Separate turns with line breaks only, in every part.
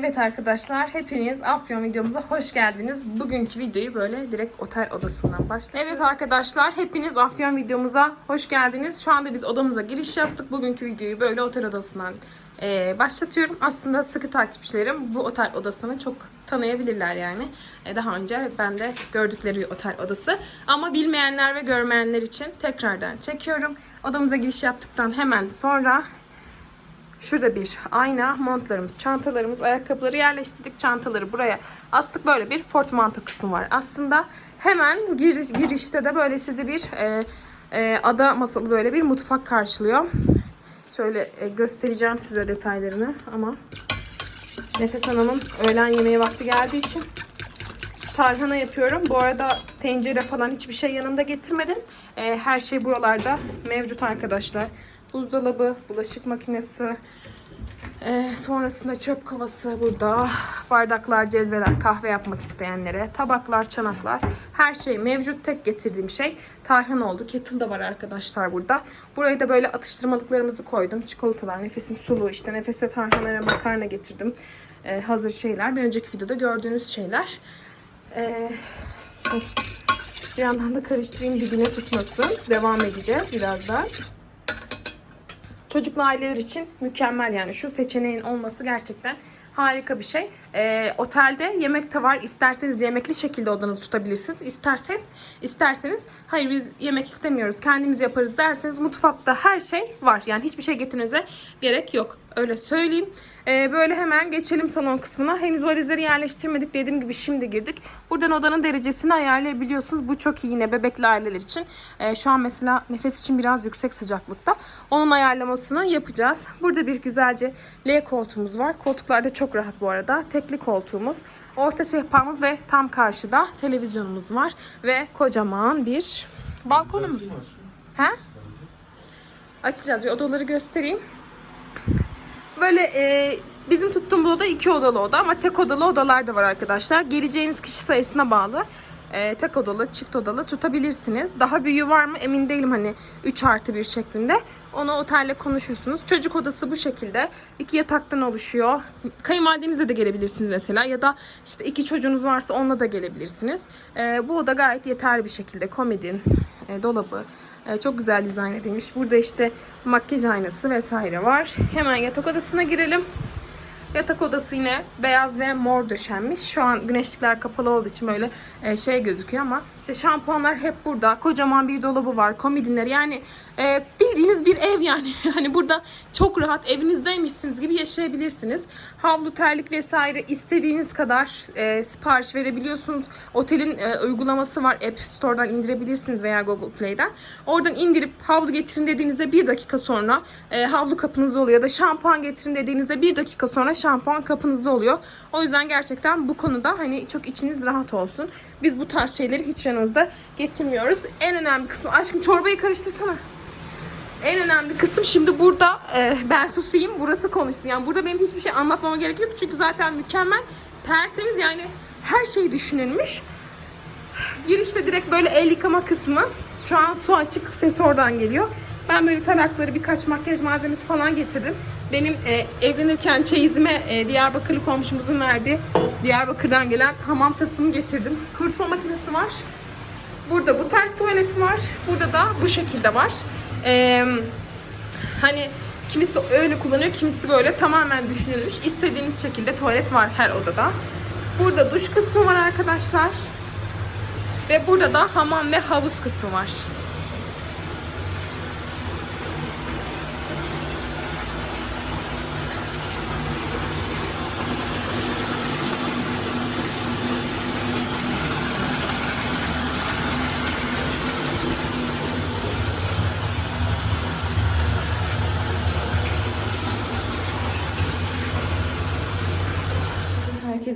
Evet arkadaşlar hepiniz Afyon videomuza hoş geldiniz. Bugünkü videoyu böyle direkt otel odasından başlayacağız. Evet arkadaşlar hepiniz Afyon videomuza hoş geldiniz. Şu anda biz odamıza giriş yaptık. Bugünkü videoyu böyle otel odasından e, başlatıyorum. Aslında sıkı takipçilerim bu otel odasını çok tanıyabilirler yani. E, daha önce ben de gördükleri bir otel odası. Ama bilmeyenler ve görmeyenler için tekrardan çekiyorum. Odamıza giriş yaptıktan hemen sonra Şurada bir ayna, montlarımız, çantalarımız, ayakkabıları yerleştirdik. Çantaları buraya astık. Böyle bir portmanto kısmı var. Aslında hemen giriş, girişte de böyle sizi bir e, e, ada masalı böyle bir mutfak karşılıyor. Şöyle e, göstereceğim size detaylarını ama Nefes Hanım'ın öğlen yemeği vakti geldiği için tarhana yapıyorum. Bu arada tencere falan hiçbir şey yanımda getirmedim. E, her şey buralarda mevcut arkadaşlar. Buzdolabı, bulaşık makinesi, e, sonrasında çöp kovası burada. Bardaklar, cezveler, kahve yapmak isteyenlere, tabaklar, çanaklar. Her şey mevcut. Tek getirdiğim şey tarhana oldu. Kettle da var arkadaşlar burada. Burayı da böyle atıştırmalıklarımızı koydum. Çikolatalar, nefesin sulu, işte nefese tarhana ve makarna getirdim. E, hazır şeyler. Bir önceki videoda gördüğünüz şeyler. E, bir yandan da karıştırayım dibine tutmasın. Devam edeceğiz birazdan. Çocuklu aileler için mükemmel yani şu seçeneğin olması gerçekten harika bir şey. Ee, otelde yemek de var. İsterseniz yemekli şekilde odanızı tutabilirsiniz. İsterseniz, isterseniz hayır biz yemek istemiyoruz kendimiz yaparız derseniz mutfakta her şey var. Yani hiçbir şey getirmenize gerek yok. Öyle söyleyeyim. Ee, böyle hemen geçelim salon kısmına. Henüz valizleri yerleştirmedik. Dediğim gibi şimdi girdik. Buradan odanın derecesini ayarlayabiliyorsunuz. Bu çok iyi yine bebekli aileler için. Ee, şu an mesela nefes için biraz yüksek sıcaklıkta. Onun ayarlamasını yapacağız. Burada bir güzelce L koltuğumuz var. Koltuklar da çok rahat bu arada. Tekli koltuğumuz. Orta sehpamız ve tam karşıda televizyonumuz var. Ve kocaman bir balkonumuz. He? Açacağız. Bir odaları göstereyim. Böyle e, bizim tuttuğumuz oda iki odalı oda ama tek odalı odalar da var arkadaşlar. Geleceğiniz kişi sayısına bağlı. E, tek odalı, çift odalı tutabilirsiniz. Daha büyüğü var mı emin değilim hani 3 artı 1 şeklinde. Onu otelle konuşursunuz. Çocuk odası bu şekilde. iki yataktan oluşuyor. Kayınvalidenizle de gelebilirsiniz mesela. Ya da işte iki çocuğunuz varsa onunla da gelebilirsiniz. E, bu oda gayet yeterli bir şekilde. Komodin, e, dolabı, çok güzel dizayn edilmiş. Burada işte makyaj aynası vesaire var. Hemen yatak odasına girelim. Yatak odası yine beyaz ve mor döşenmiş. Şu an güneşlikler kapalı olduğu için böyle e, şey gözüküyor ama işte şampuanlar hep burada. Kocaman bir dolabı var. Komodinler yani e, bildiğiniz bir ev yani. Hani burada çok rahat evinizdeymişsiniz gibi yaşayabilirsiniz. Havlu, terlik vesaire istediğiniz kadar e, sipariş verebiliyorsunuz. Otelin e, uygulaması var. App Store'dan indirebilirsiniz veya Google Play'den. Oradan indirip havlu getirin dediğinizde bir dakika sonra e, havlu kapınızda oluyor. Ya da şampuan getirin dediğinizde bir dakika sonra şampuan kapınızda oluyor. O yüzden gerçekten bu konuda hani çok içiniz rahat olsun. Biz bu tarz şeyleri hiç yanımızda getirmiyoruz. En önemli kısmı aşkım çorbayı karıştırsana. En önemli kısım şimdi burada e, ben susayım burası konuşsun. Yani burada benim hiçbir şey anlatmama gerek yok. Çünkü zaten mükemmel tertemiz yani her şey düşünülmüş. Girişte direkt böyle el yıkama kısmı. Şu an su açık ses oradan geliyor. Ben böyle tarakları birkaç makyaj malzemesi falan getirdim. Benim e, evlenirken çeyizime e, Diyarbakırlı komşumuzun verdiği Diyarbakır'dan gelen hamam tasımı getirdim. Kurutma makinesi var. Burada bu ters tuvalet var. Burada da bu şekilde var. Ee, hani kimisi öyle kullanıyor, kimisi böyle tamamen düşünülmüş. İstediğiniz şekilde tuvalet var her odada. Burada duş kısmı var arkadaşlar. Ve burada da hamam ve havuz kısmı var.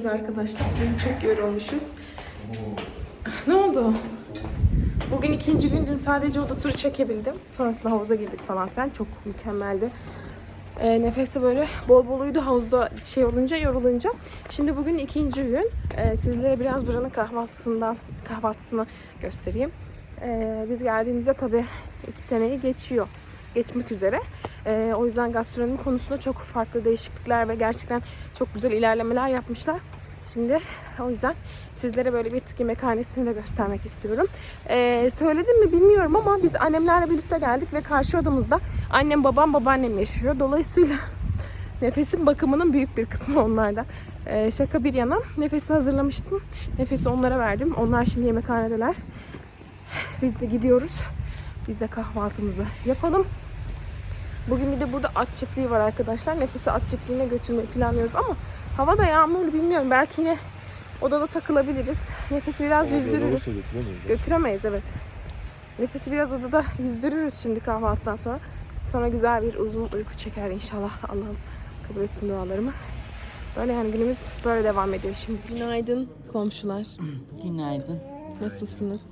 Herkese arkadaşlar. Bugün çok yorulmuşuz. Ne oldu? Bugün ikinci gün. Dün sadece oda turu çekebildim. Sonrasında havuza girdik falan filan. Çok mükemmeldi. E, nefes de böyle bol bol uyudu havuzda şey olunca yorulunca. Şimdi bugün ikinci gün. E, sizlere biraz buranın kahvaltısından kahvaltısını göstereyim. E, biz geldiğimizde tabii iki seneyi geçiyor. Geçmek üzere. Ee, o yüzden gastronomi konusunda çok farklı değişiklikler ve gerçekten çok güzel ilerlemeler yapmışlar. Şimdi o yüzden sizlere böyle bir tık yemekhanesini de göstermek istiyorum. Ee, söyledim mi bilmiyorum ama biz annemlerle birlikte geldik ve karşı odamızda annem, babam, babaannem yaşıyor. Dolayısıyla nefesin bakımının büyük bir kısmı onlarda. Ee, şaka bir yana nefesi hazırlamıştım. Nefesi onlara verdim. Onlar şimdi yemekhanedeler. Biz de gidiyoruz. Biz de kahvaltımızı yapalım. Bugün bir de burada at çiftliği var arkadaşlar. Nefesi at çiftliğine götürmeyi planlıyoruz ama hava da yağmurlu bilmiyorum. Belki yine odada takılabiliriz. Nefesi biraz yüzdürürüz. Götüremeyiz evet. Nefesi biraz odada yüzdürürüz şimdi kahvaltıdan sonra. Sonra güzel bir uzun uyku çeker inşallah. Allah'ım kabul etsin dualarımı. Böyle yani günümüz böyle devam ediyor şimdi. Günaydın komşular.
Günaydın.
Nasılsınız?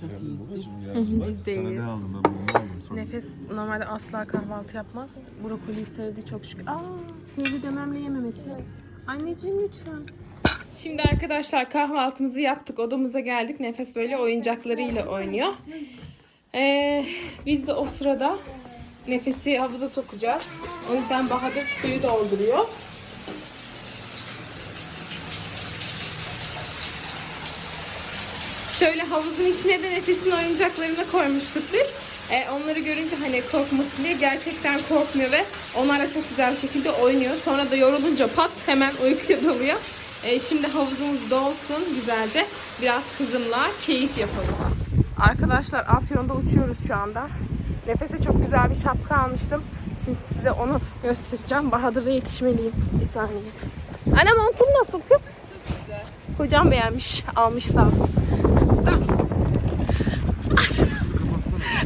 Çok iyisiniz.
Biz de iyiyiz.
Ne aldım ben bunu aldım sana.
Nefes normalde asla kahvaltı yapmaz. Brokoliyi sevdi çok şükür. Aa, sevdi dememle yememesi. Anneciğim lütfen. Şimdi arkadaşlar kahvaltımızı yaptık. Odamıza geldik. Nefes böyle oyuncaklarıyla oynuyor. Ee, biz de o sırada nefesi havuza sokacağız. O yüzden Bahadır suyu dolduruyor. Şöyle havuzun içine de nefesin oyuncaklarını koymuştuk biz. Ee, onları görünce hani korkmasın diye gerçekten korkmuyor ve onlarla çok güzel bir şekilde oynuyor. Sonra da yorulunca pat hemen uykuya dalıyor. Ee, şimdi havuzumuz dolsun güzelce. Biraz kızımla keyif yapalım. Arkadaşlar Afyon'da uçuyoruz şu anda. Nefese çok güzel bir şapka almıştım. Şimdi size onu göstereceğim. Bahadır'a yetişmeliyim. Bir saniye. Anne montum nasıl kız? Kocam beğenmiş. Almış sağ olsun. Dur.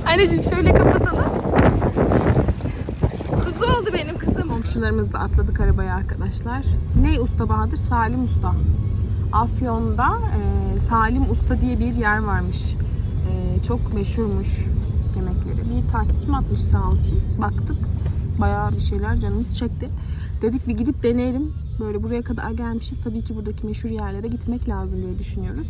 Anneciğim şöyle kapatalım. Kuzu oldu benim kızım. Komşularımızla atladık arabaya arkadaşlar. Ne Usta Bahadır? Salim Usta. Afyon'da e, Salim Usta diye bir yer varmış. E, çok meşhurmuş yemekleri. Bir takipçim atmış sağ olsun. Baktık. Bayağı bir şeyler canımız çekti. Dedik bir gidip deneyelim. Böyle buraya kadar gelmişiz. Tabii ki buradaki meşhur yerlere gitmek lazım diye düşünüyoruz.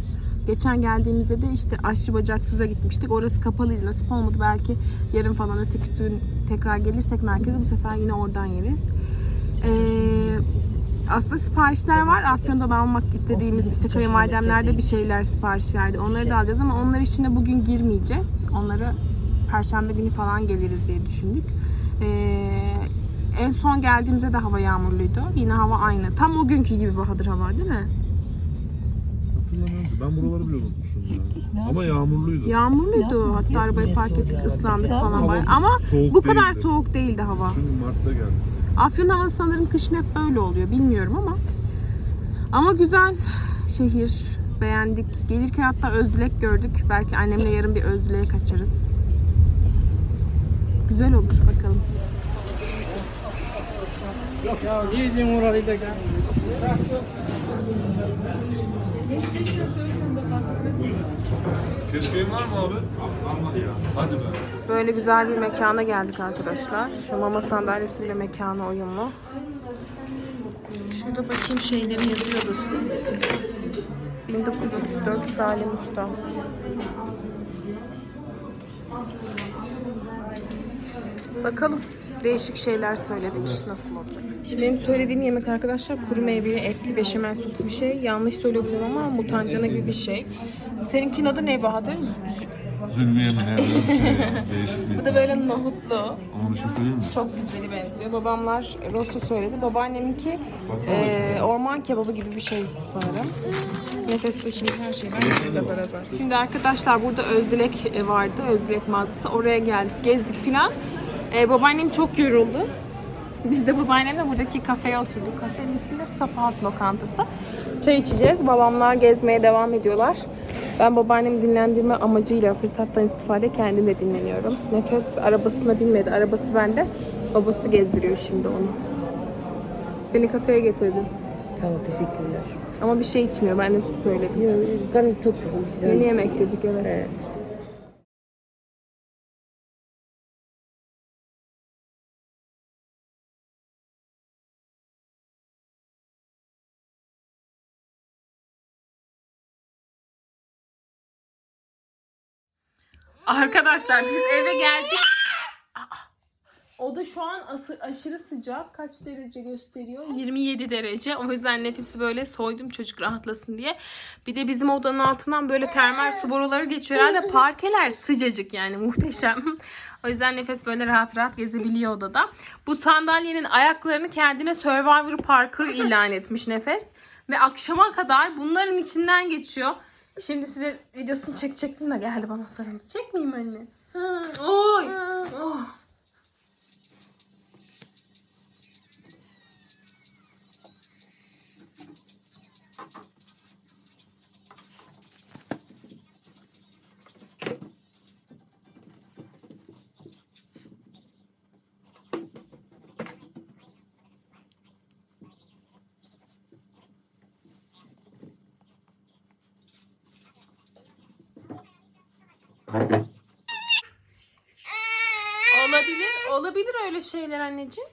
Geçen geldiğimizde de işte aşçı bacaksıza gitmiştik. Orası kapalıydı. Nasip olmadı. Belki yarın falan öteki gün tekrar gelirsek merkeze bu sefer yine oradan yeriz. Ee, aslında siparişler var. Afyon'dan almak istediğimiz işte kayınvalidemlerde bir şeyler sipariş verdi. Onları da alacağız ama onlar içine bugün girmeyeceğiz. Onları Perşembe günü falan geliriz diye düşündük. Ee, en son geldiğimizde de hava yağmurluydu. Yine hava aynı. Tam o günkü gibi Bahadır hava değil mi?
Hatırlamıyorum ki. Ben buraları bile unutmuşum ya. Ama yağmurluydu.
Yağmurluydu. Hatta arabayı park ettik, ıslandık falan
Ama
bayağı. Ama
soğuk
bu kadar
değildi.
soğuk değildi hava.
Şimdi Mart'ta geldi.
Afyon havası sanırım kışın hep böyle oluyor. Bilmiyorum ama. Ama güzel şehir. Beğendik. Gelirken hatta Özdilek gördük. Belki annemle yarın bir Özdilek'e kaçarız. Güzel olur bakalım.
Keşkeğin var mı abi? Hadi be.
Böyle güzel bir mekana geldik arkadaşlar. Şu mama sandalyesiyle mekana uyumlu. Şurada bakayım şeyleri yazıyordur. 1934 Salim Usta. Bakalım. Değişik şeyler söyledik. Nasıl olacak? Şimdi benim söylediğim yemek arkadaşlar kuru meyveli etli beşamel soslu bir şey. Yanlış söyleyebilirim ama mutancana gibi bir şey. Seninkinin adı ne Bahadır?
Zülmiye mi ne? Öyle bir şey. Değişik bir
Bu da
isim.
böyle nohutlu.
Ama bir şey söyleyeyim mi?
Çok güzeli benziyor. Babamlar rosto söyledi. Babaanneminki eee orman kebabı gibi bir şey sanırım. Nefesli şimdi her şeyden bizle beraber. Şimdi arkadaşlar burada Özdilek e, vardı. Özdilek mağazası. Oraya geldik. Gezdik filan. E, babaannem çok yoruldu. Biz de babaannemle buradaki kafeye oturduk. Kafenin ismi de Safahat Lokantası. Çay içeceğiz. Babamlar gezmeye devam ediyorlar. Ben babaannemi dinlendirme amacıyla fırsattan istifade kendim de dinleniyorum. Nefes arabasına binmedi. Arabası bende. Babası gezdiriyor şimdi onu. Seni kafeye getirdim.
Sağ ol, teşekkürler.
Ama bir şey içmiyor. Ben de su söyledim.
Karnım çok kızım.
Yeni yemek dedik evet.
Evet.
Arkadaşlar biz eve geldik. O da şu an ası- aşırı sıcak. Kaç derece gösteriyor? 27 derece. O yüzden nefesi böyle soydum çocuk rahatlasın diye. Bir de bizim odanın altından böyle termal su boruları geçiyor. Herhalde parkeler sıcacık yani muhteşem. O yüzden nefes böyle rahat rahat gezebiliyor odada. Bu sandalyenin ayaklarını kendine Survivor Parker ilan etmiş nefes. Ve akşama kadar bunların içinden geçiyor. Şimdi size videosunu çekecektim de geldi bana sarıldı. Çekmeyeyim anne. Oy. Oh. Olabilir. Olabilir öyle şeyler anneciğim.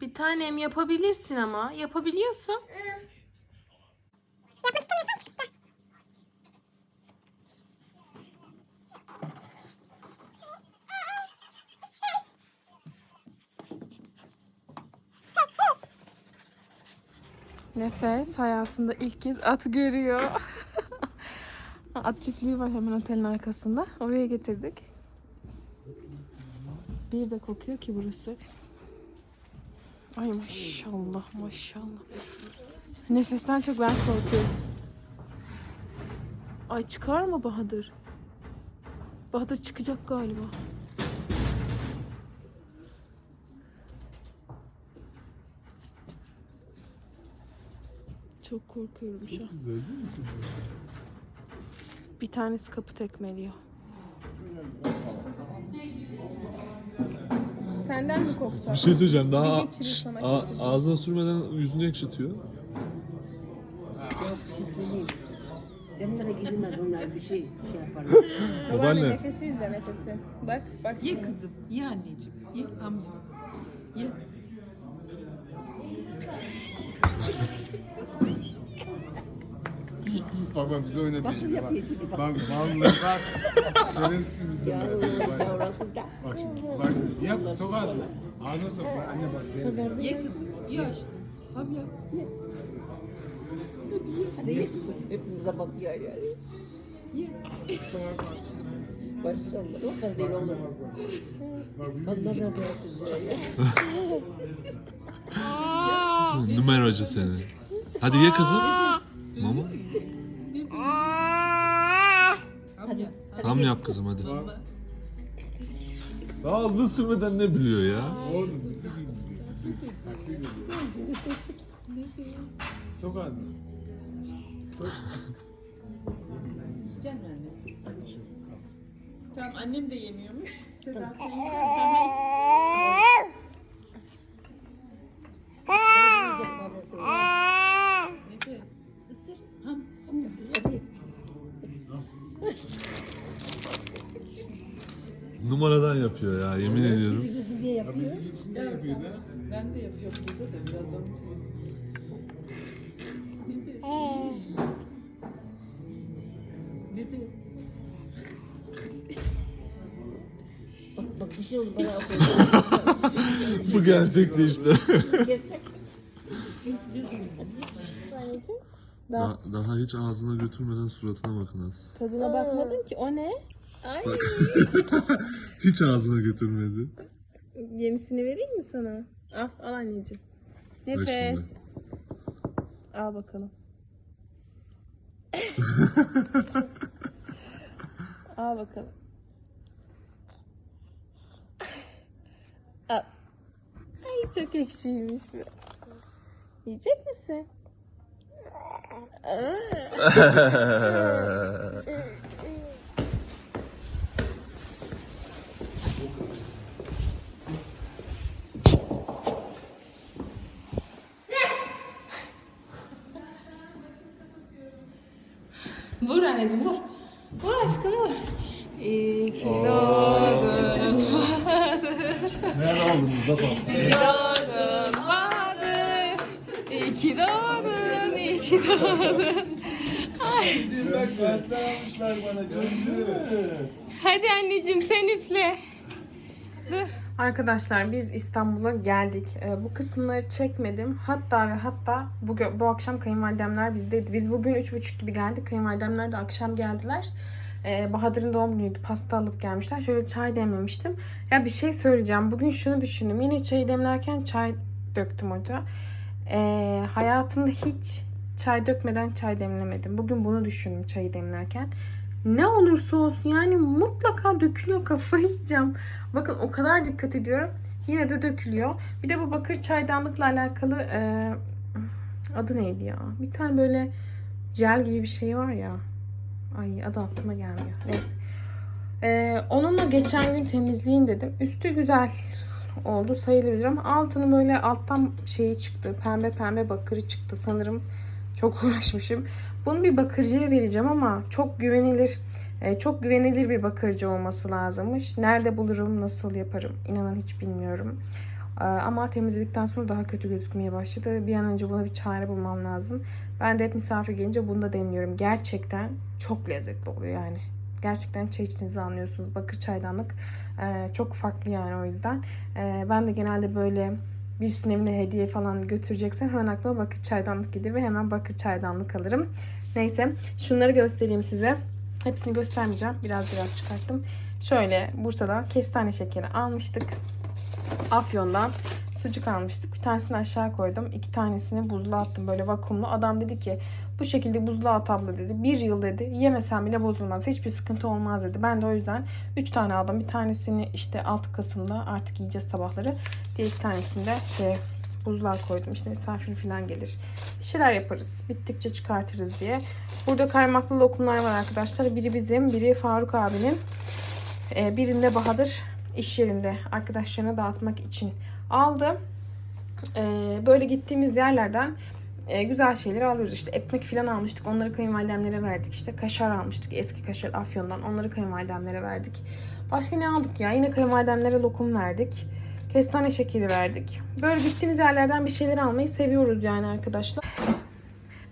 Bir tanem yapabilirsin ama. Yapabiliyorsun. Nefes hayatında ilk kez at görüyor. at çiftliği var hemen otelin arkasında. Oraya getirdik. Bir de kokuyor ki burası. Ay maşallah maşallah. Nefesten çok ben korkuyorum. Ay çıkar mı Bahadır? Bahadır çıkacak galiba. Çok korkuyorum şu an.
Güzel değil mi?
Bir tanesi kapı tekmeliyor. Senden mi korkacak?
Bir şey söyleyeceğim. Daha
Bir geçireyim sana
a-
kesin.
ağzına sürmeden yüzünü ekşitiyor.
Yok bir şey söyleyeyim. Onlara gidilmez onlar bir şey şey yaparlar.
Babaanne.
nefesi izle nefesi. Bak bak
ye kızım, ye anneciğim. Ye hamle. Ye.
Bak bak bize oynatıyor
Nasıl
şimdi bak.
yapıyor şimdi bak.
Bak vallahi bak. Şerefsiz bizim
Ya
bak. Bak şimdi bak şimdi. Yap sok ağzına. Ağzına sok. Bak, Anne bak seni.
Ye kızım, ye aşkım. Hamle. Ye. Hadi ye kızım. Hepimize bakıyor yani. Ye. Maşallah. O kadar değil oğlum.
Bak bizim
Bak nazar değersiz ya.
Numaracı seni. Hadi ye kızım. Mama.
Hadi.
Ham yap kızım hadi. Daha ağzına sürmeden ne biliyor ya?
oğlum bizi bilmiyor. Bizi taklit ediyor. Sok ağzına. Sok.
Tamam annem de yemiyormuş. Sedat sen yiyeceksin. Nefes.
Numaradan yapıyor ya yemin ediyorum.
Bizi diye
Ya
yapıyor.
bizi gitsin de yapıyor da.
Ben de yapıyorum burada da biraz onun için. Nefes. Nefes.
Bak bak bir şey oldu bana.
Bu gerçekti işte.
Gerçek.
Daha, daha hiç ağzına götürmeden suratına bakın az.
Tadına bakmadın ki o ne? Ay.
Hiç ağzına götürmedi.
Yenisini vereyim mi sana? Al, al anneciğim. Nefes. Al bakalım. al bakalım. Al. Ay çok ekşiymiş bu. Yiyecek misin? anneciğim vur. Vur aşkım vur. İyi ki doğdun Bahadır.
Nerede aldınız da
İyi ki doğdun Bahadır. ki doğdun, iyi ki doğdun.
Bak pasta almışlar bana gördün mü?
Hadi anneciğim sen üfle. Arkadaşlar biz İstanbul'a geldik. Ee, bu kısımları çekmedim. Hatta ve hatta bu, bu akşam kayınvalidemler bizdeydi. Biz bugün 3.30 gibi geldik. Kayınvalidemler de akşam geldiler. Ee, Bahadır'ın doğum günüydü. Pasta alıp gelmişler. Şöyle çay demlemiştim. Ya bir şey söyleyeceğim. Bugün şunu düşündüm. Yine çayı demlerken çay döktüm ocağa. Ee, hayatımda hiç çay dökmeden çay demlemedim. Bugün bunu düşündüm çayı demlerken. Ne olursa olsun yani mutlaka dökülüyor kafayı yiyeceğim. Bakın o kadar dikkat ediyorum. Yine de dökülüyor. Bir de bu bakır çaydanlıkla alakalı e, adı neydi ya? Bir tane böyle jel gibi bir şey var ya. Ay adı aklıma gelmiyor. Neyse. E, onunla geçen gün temizleyeyim dedim. Üstü güzel oldu sayılabilir ama altını böyle alttan şeyi çıktı. Pembe pembe bakırı çıktı sanırım. Çok uğraşmışım. Bunu bir bakırcıya vereceğim ama çok güvenilir e, çok güvenilir bir bakırcı olması lazımmış. Nerede bulurum, nasıl yaparım inanın hiç bilmiyorum. E, ama temizledikten sonra daha kötü gözükmeye başladı. Bir an önce buna bir çare bulmam lazım. Ben de hep misafir gelince bunu da demliyorum. Gerçekten çok lezzetli oluyor yani. Gerçekten çay içtiğinizi anlıyorsunuz. Bakır çaydanlık e, çok farklı yani o yüzden. Ben de genelde böyle birisinin evine hediye falan götüreceksem hemen aklıma bakır çaydanlık gelir ve hemen bakır çaydanlık alırım. Neyse şunları göstereyim size. Hepsini göstermeyeceğim. Biraz biraz çıkarttım. Şöyle Bursa'dan kestane şekeri almıştık. Afyon'dan sucuk almıştık. Bir tanesini aşağı koydum. iki tanesini buzluğa attım böyle vakumlu. Adam dedi ki bu şekilde buzluğa at abla dedi. Bir yıl dedi yemesen bile bozulmaz. Hiçbir sıkıntı olmaz dedi. Ben de o yüzden 3 tane aldım. Bir tanesini işte alt Kasım'da artık yiyeceğiz sabahları. Diğer iki tanesini de şey, buzluğa koydum. İşte misafir falan gelir. Bir şeyler yaparız. Bittikçe çıkartırız diye. Burada kaymaklı lokumlar var arkadaşlar. Biri bizim, biri Faruk abinin. Ee, birinde Bahadır iş yerinde arkadaşlarına dağıtmak için aldı. Ee, böyle gittiğimiz yerlerden e, güzel şeyler alıyoruz. İşte ekmek falan almıştık. Onları kayınvalidemlere verdik. İşte kaşar almıştık. Eski kaşar Afyon'dan. Onları kayınvalidemlere verdik. Başka ne aldık ya? Yine kayınvalidemlere lokum verdik. Kestane şekeri verdik. Böyle gittiğimiz yerlerden bir şeyler almayı seviyoruz yani arkadaşlar.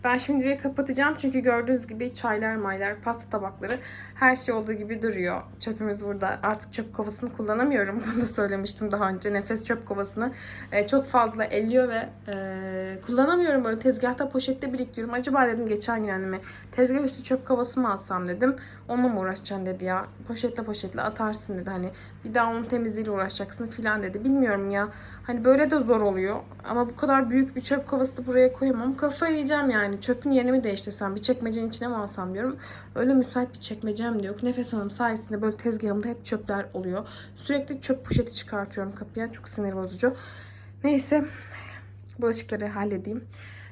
Ben şimdi videoyu kapatacağım çünkü gördüğünüz gibi çaylar, maylar, pasta tabakları her şey olduğu gibi duruyor. Çöpümüz burada. Artık çöp kovasını kullanamıyorum. Bunu da söylemiştim daha önce. Nefes çöp kovasını e, çok fazla elliyor ve e, kullanamıyorum. Böyle tezgahta poşette biriktiriyorum. Acaba dedim geçen gün anneme tezgah üstü çöp kovası mı alsam dedim. Onunla mı uğraşacaksın dedi ya. Poşetle poşetle atarsın dedi. Hani bir daha onun temizliğiyle uğraşacaksın filan dedi. Bilmiyorum ya. Hani böyle de zor oluyor. Ama bu kadar büyük bir çöp kovası buraya koyamam. Kafayı yiyeceğim yani. Çöpün yerini mi değiştirsem? Bir çekmecenin içine mi alsam diyorum. Öyle müsait bir çekmecem de yok. Nefes Hanım sayesinde böyle tezgahımda hep çöpler oluyor. Sürekli çöp poşeti çıkartıyorum kapıya. Çok sinir bozucu. Neyse. Bulaşıkları halledeyim.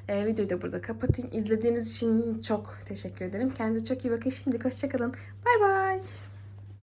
Ee, videoyu da burada kapatayım. İzlediğiniz için çok teşekkür ederim. Kendinize çok iyi bakın. Şimdi hoşçakalın. Bay bay.